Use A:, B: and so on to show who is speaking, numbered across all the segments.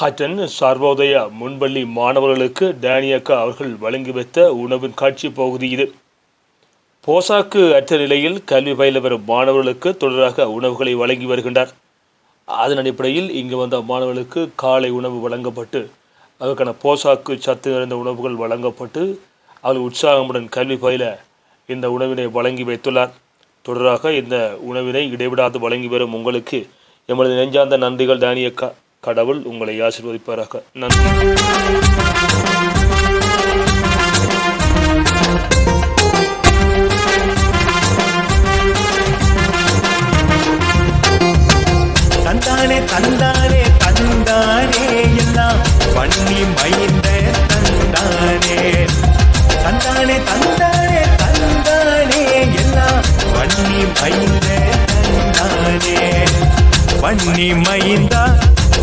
A: ஹட்டன் சர்வோதய முன்பள்ளி மாணவர்களுக்கு டேனியக்கா அவர்கள் வழங்கி வைத்த உணவின் காட்சி பகுதி இது. போசாக்கு அற்ற நிலையில் கல்வி பயில வரும் மாணவர்களுக்கு தொடராக உணவுகளை வழங்கி வருகின்றார். அதன் அடிப்படையில் இங்கு வந்த மாணவர்களுக்கு காலை உணவு வழங்கப்பட்டு அதற்கான போசாக்கு சத்து நிறைந்த உணவுகள் வழங்கப்பட்டு அவர்கள் உற்சாகமுடன் கல்வி பயில இந்த உணவினை வழங்கி வைத்துள்ளார். தொடராக இந்த உணவினை இடைவிடாது வழங்கி வரும் உங்களுக்கு எமது நெஞ்சார்ந்த நன்றிகள் தானிய கடவுள் உங்களை ஆசிர்வதிப்பாராக. நன்றி.
B: தந்தானே தந்தானே தந்தானே எல்லாம் பண்ணி மைந்த தந்தானே. தந்தானே தந்தானே தந்தானே எல்லாம் பண்ணி மைந்த தந்தானே. பண்ணி மைந்தா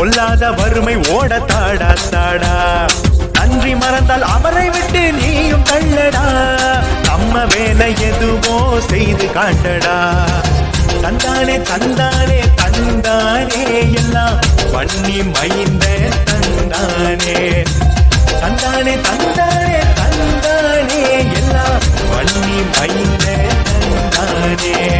B: பொல்லாத வறுமை ஓட தாடா. தாடா நன்றி மறந்தால் அவரை விட்டு நீயும் தள்ளடா. நம்ம வேலை எதுவோ செய்து காட்டடா. தந்தானே தந்தானே தந்தானே எல்லாம் பண்ணி மைந்த தந்தானே. தந்தானே தந்தானே தந்தானே எல்லாம் பண்ணி மைந்த தந்தானே.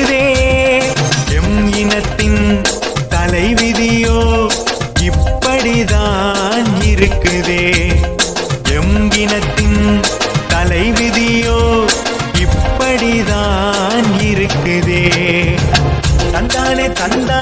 B: இப்படிதான் இருக்குதே எம் தலைவிதியோ இப்படிதான் இருக்குதே. தந்தானே தந்தா